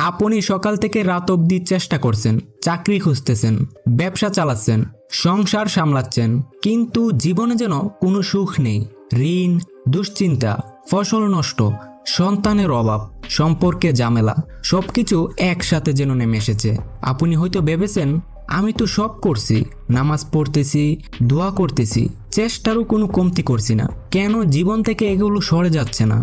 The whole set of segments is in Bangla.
আপনি সকাল থেকে রাত অবধি চেষ্টা করছেন, চাকরি খুঁজতেছেন, ব্যবসা চালাচ্ছেন, সংসার সামলাচ্ছেন, কিন্তু জীবনে যেন কোনো সুখ নেই। ঋণ, দুশ্চিন্তা, ফসল নষ্ট, সন্তানের অভাব, সম্পর্কে ঝামেলা, সবকিছু একসাথে যেন নেমে এসেছে। আপনি হয়তো ভেবেছেন, আমি তো সব করছি, নামাজ পড়তেছি, দোয়া করতেছি, চেষ্টারও কোনো কমতি করছি না। কেন জীবন থেকে এগুলো সরে যাচ্ছে না?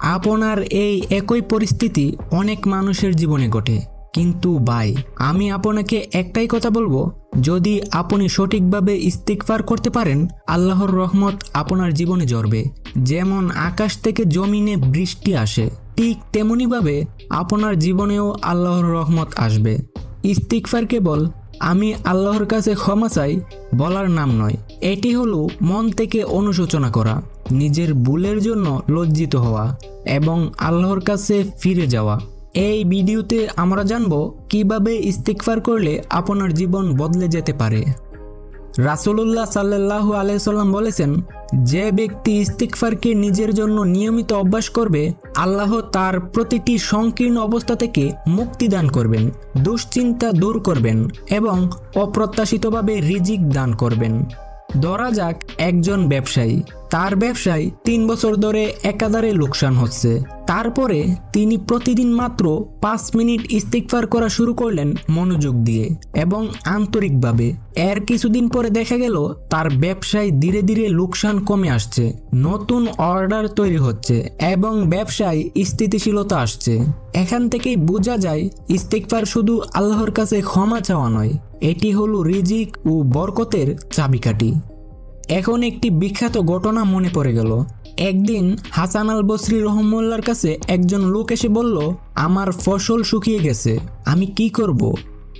আপনার এই একই পরিস্থিতি অনেক মানুষের জীবনে ঘটে। কিন্তু ভাই, আমি আপনাকে একটাই কথা বলব, যদি আপনি সঠিকভাবে ইস্তিকফার করতে পারেন, আল্লাহর রহমত আপনার জীবনে ঝরবে। যেমন আকাশ থেকে জমিনে বৃষ্টি আসে, ঠিক তেমনিভাবে আপনার জীবনেও আল্লাহর রহমত আসবে। ইস্তিকফার কেবল আমি আল্লাহর কাছে ক্ষমা চাই বলার নাম নয়। এটি হলো মন থেকে অনুশোচনা করা, নিজের ভুলের জন্য লজ্জিত হওয়া এবং আল্লাহর কাছে ফিরে যাওয়া। এই ভিডিওতে আমরা জানব কীভাবে ইস্তিকফার করলে আপনার জীবন বদলে যেতে পারে। রাসুলুল্লাহ সাল্লাহু আলাইসাল্লাম বলেছেন, যে ব্যক্তি ইস্তিকফারকে নিজের জন্য নিয়মিত অভ্যাস করবে, আল্লাহ তার প্রতিটি সংকীর্ণ অবস্থা থেকে মুক্তি দান করবেন, দুশ্চিন্তা দূর করবেন এবং অপ্রত্যাশিতভাবে রিজিক দান করবেন। ধরা যাক, একজন ব্যবসায়ী, তার ব্যবসায় তিন বছর ধরে একাধারে লোকসান হচ্ছে। তারপরে তিনি প্রতিদিন মাত্র পাঁচ মিনিট ইস্তিকফার করা শুরু করলেন মনোযোগ দিয়ে এবং আন্তরিকভাবে। এর কিছুদিন পরে দেখা গেল, তার ব্যবসায় ধীরে ধীরে লোকসান কমে আসছে, নতুন অর্ডার তৈরি হচ্ছে এবং ব্যবসায় স্থিতিশীলতা আসছে। এখান থেকেই বোঝা যায় ইস্তিকফার শুধু আল্লাহর কাছে ক্ষমা চাওয়া নয়, এটি হলো রিজিক ও বরকতের চাবিকাঠি। এখন একটি বিখ্যাত ঘটনা মনে পড়ে গেল। একদিন হাসান আল বসরি রহমুল্লার কাছে একজন লোক এসে বলল, আমার ফসল শুকিয়ে গেছে, আমি কি করব।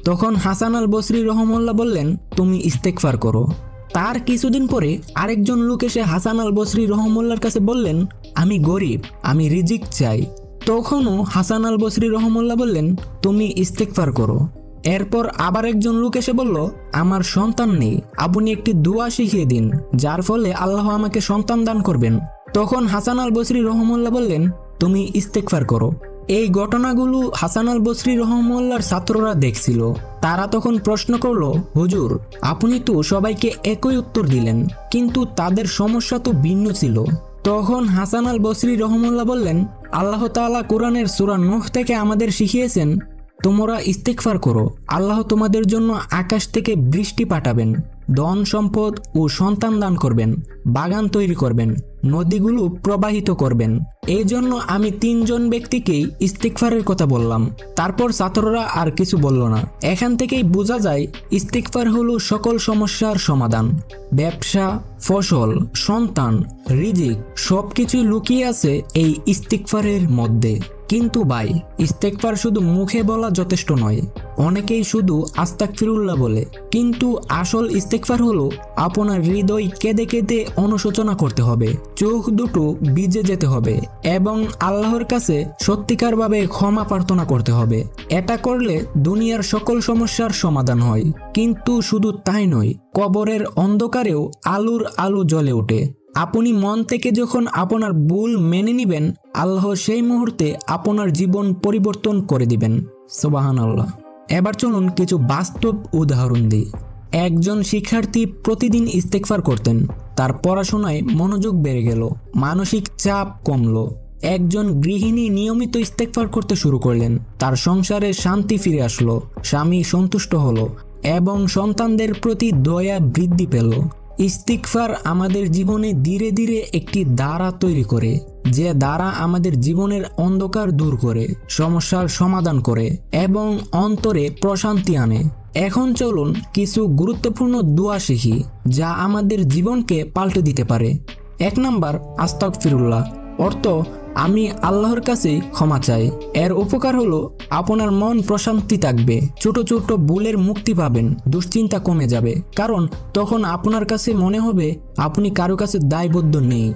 তখন হাসান আল বসরি রহমুল্লাহ বললেন, তুমি ইস্তেকফার করো। তার কিছুদিন পরে আরেকজন লোক এসে হাসান আল বসরি রহমুল্লার কাছে বললেন, আমি গরিব, আমি রিজিক চাই। তখনও হাসান আল বসরি রহমুল্লাহ বললেন, তুমি ইস্তেকফার করো। এরপর আবার একজন লোক এসে বলল, আমার সন্তান নেই, আপনি একটি দোয়া শিখিয়ে দিন, যার ফলে আল্লাহ আমাকে সন্তান দান করবেন। তখন হাসান আল বসরি রহমুল্লাহ বললেন, তুমি ইস্তেকফার করো। এই ঘটনাগুলো হাসান আল বসরি রহমুল্লার ছাত্ররা দেখছিল। তারা তখন প্রশ্ন করল, হুজুর, আপনি তো সবাইকে একই উত্তর দিলেন, কিন্তু তাদের সমস্যা তো ভিন্ন ছিল। তখন হাসান আল বসরি রহমুল্লাহ বললেন, আল্লাহ তাআলা কোরআনের সূরা নূহ থেকে আমাদের শিখিয়েছেন তোমরা ইস্তেকফার করো। আল্লাহ তোমাদের জন্য আকাশ থেকে বৃষ্টি পাঠাবেন, ধন সম্পদ ও সন্তান দান করবেন, বাগান তৈরি করবেন, নদীগুলো প্রবাহিত করবেন। এই জন্য আমি তিনজন ব্যক্তিকেই ইস্তিকফারের কথা বললাম। তারপর ছাত্ররা আর কিছু বলল না। এখান থেকেই বোঝা যায় ইস্তিকফার হলো সকল সমস্যার সমাধান। ব্যবসা, ফসল, সন্তান, রিজিক সব কিছুই লুকিয়ে আছে এই ইস্তিকফারের মধ্যে। কিন্তু ভাই ইস্তেকফার শুধু মুখে বলা যথেষ্ট নয়। অনেকেই শুধু আস্তাক ফিরুল্লাহ বলে। কিন্তু আসল ইস্তেকফার হলো আপনার হৃদয় কেঁদে কেঁদে অনুশোচনা করতে হবে, চোখ দুটো বিজে যেতে হবে এবং আল্লাহর কাছে সত্যিকারভাবে ক্ষমা প্রার্থনা করতে হবে। এটা করলে দুনিয়ার সকল সমস্যার সমাধান হয়। কিন্তু শুধু তাই নয়, কবরের অন্ধকারেও আলুর আলু জ্বলে ওঠে। আপনি মন থেকে যখন আপনার ভুল মেনে নিবেন, আল্লাহ সেই মুহূর্তে আপনার জীবন পরিবর্তন করে দিবেন। সোবাহান আল্লাহ এবার চলুন কিছু বাস্তব উদাহরণ দিই। একজন শিক্ষার্থী প্রতিদিন ইস্তেকফার করতেন। তার পড়াশোনায় মনোযোগ বেড়ে গেল, মানসিক চাপ কমলো। একজন গৃহিণী নিয়মিত ইস্তেকফার করতে শুরু করলেন। তার সংসারে শান্তি ফিরে আসলো, স্বামী সন্তুষ্ট হলো এবং সন্তানদের প্রতি দয়া বৃদ্ধি পেল। ইস্তিকফার আমাদের জীবনে ধীরে ধীরে একটি দ্বারা তৈরি করে, যে দ্বারা আমাদের জীবনের অন্ধকার দূর করে, সমস্যার সমাধান করে এবং অন্তরে প্রশান্তি আনে। এখন চলুন কিছু গুরুত্বপূর্ণ দোয়া শিখি, যা আমাদের জীবনকে পাল্টে দিতে পারে। এক নাম্বার আস্তক ফিরুল্লাহ অর্থ, আমি আল্লাহর কাছেই ক্ষমা চাই। এর উপকার হলো, আপনার মন প্রশান্তি থাকবে। ছোট ছোট ভুলের মুক্তি পাবেন, দুশ্চিন্তা কমে যাবে। কারণ, তখন আপনার কাছে মনে হবে, আপনি কারও কাছে দায়বদ্ধ নেই।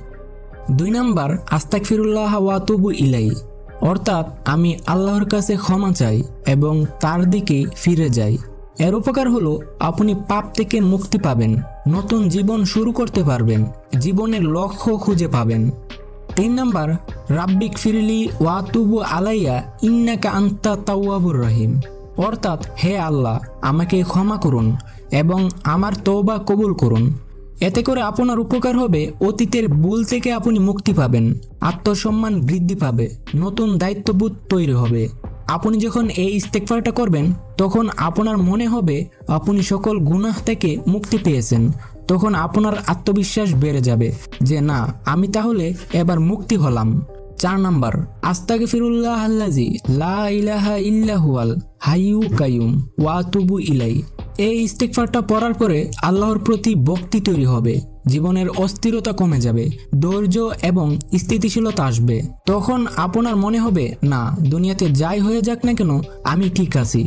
দুই নাম্বার আস্তাক ফিরুল্লাহ ওয়াতুবু ইলাই অর্থাৎ, আমি আল্লাহর কাছে ক্ষমা চাই এবং তার দিকে ফিরে যাই। এর উপকার হলো, আপনি পাপ থেকে মুক্তি পাবেন, নতুন জীবন শুরু করতে পারবেন, জীবনের লক্ষ্য খুঁজে পাবেন। তিন নাম্বার, রাব্বিক ফিরলি ওয়াতুবু আলাইয়া ইন্নাকা আন্তা তাওয়াবুর রহিম। অর্থাৎ, হে আল্লাহ, আমাকে ক্ষমা করুন এবং আমার তওবা কবুল করুন। এতে করে আপনার উপকার হবে, অতীতের ভুল থেকে আপনি মুক্তি পাবেন, আত্মসম্মান বৃদ্ধি পাবে, নতুন দায়িত্ববোধ তৈরি হবে। আপনি যখন এই ইস্তেকফারটা করবেন, তখন আপনার মনে হবে, আপনি সকল গুনাহ থেকে মুক্তি পেয়েছেন। তখন আপনার আত্মবিশ্বাস বেড়ে যাবে যে না, আমি তাহলে এবার মুক্তি হলাম। চার নাম্বার আস্তাকে ফিরুল্লাহ আল্লাজি লা ইলাহা ইল্লাহুয়াল হাইয়ু কায়ুম ওয়াতুবু ইলাই এই ইস্তেকফারটা পড়ার পরে আল্লাহর প্রতি ভক্তি তৈরি হবে, জীবনের অস্থিরতা কমে যাবে, ধৈর্য এবং স্থিতিশীলতা আসবে। তখন আপনার মনে হবে, না, দুনিয়াতে যাই হয়ে যাক না কেন, আমি ঠিক আছি।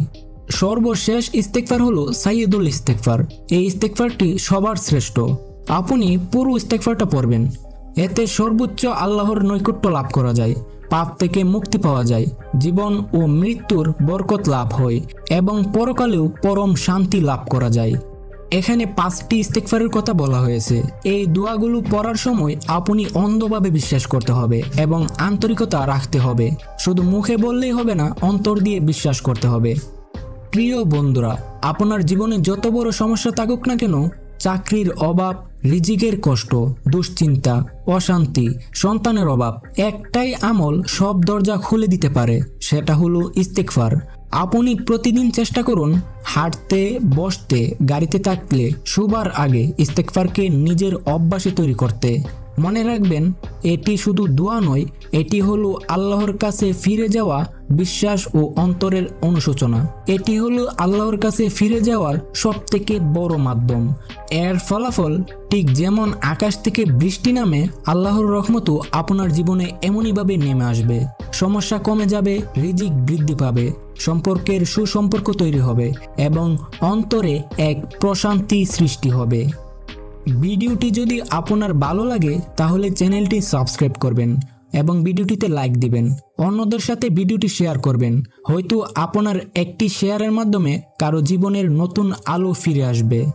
সর্বশেষ ইস্তেকফার হলো সাইয়েদুল ইস্তেকফার। এই ইস্তেকফারটি সবার শ্রেষ্ঠ। আপনি পুরো ইস্তেকফারটা পড়বেন। এতে সর্বোচ্চ আল্লাহর নৈকট্য লাভ করা যায়, পাপ থেকে মুক্তি পাওয়া যায়, জীবন ও মৃত্যুর বরকত লাভ হয় এবং পরকালেও পরম শান্তি লাভ করা যায়। এখানে পাঁচটি ইস্তেকফারের কথা বলা হয়েছে। এই দোয়াগুলো পড়ার সময় আপনি অন্ধভাবে বিশ্বাস করতে হবে এবং আন্তরিকতা রাখতে হবে। শুধু মুখে বললেই হবে না, অন্তর দিয়ে বিশ্বাস করতে হবে। প্রিয় বন্ধুরা, আপনার জীবনে যত বড় সমস্যা থাকুক না কেন, চাকরির অভাব, রিজিকের কষ্ট, দুশ্চিন্তা, অশান্তি, সন্তানের অভাব, একটাই আমল সব দরজা খুলে দিতে পারে, সেটা হলো ইস্তেকফার আপনি প্রতিদিন চেষ্টা করুন হাঁটতে, বসতে, গাড়িতে থাকলে শুবার আগে ইস্তেকফারকে নিজের অভ্যাসে তৈরি করতে। মনে রাখবেন, এটি শুধু দোয়া নয়, এটি হলো আল্লাহর কাছে ফিরে যাওয়া বিশ্বাস ও অন্তরের অনুশোচনা। এটি হলো আল্লাহর কাছে ফিরে যাওয়ার সব থেকে বড় মাধ্যম। এর ফলাফল ঠিক যেমন আকাশ থেকে বৃষ্টি নামে আল্লাহর রহমতও আপনার জীবনে এমনইভাবে নেমে আসবে। সমস্যা কমে যাবে, রিজিক বৃদ্ধি পাবে, সম্পর্কের সুসম্পর্ক তৈরি হবে এবং অন্তরে এক প্রশান্তি সৃষ্টি হবে। ভিডিওটি যদি আপনার ভালো লাগে, তাহলে চ্যানেলটি সাবস্ক্রাইব করবেন এবং ভিডিওটিতে লাইক দিবেন। অন্যদের সাথে ভিডিওটি শেয়ার করবেন। হয়তো আপনার একটি শেয়ারের মাধ্যমে কারও জীবনের নতুন আলো ফিরে আসবে।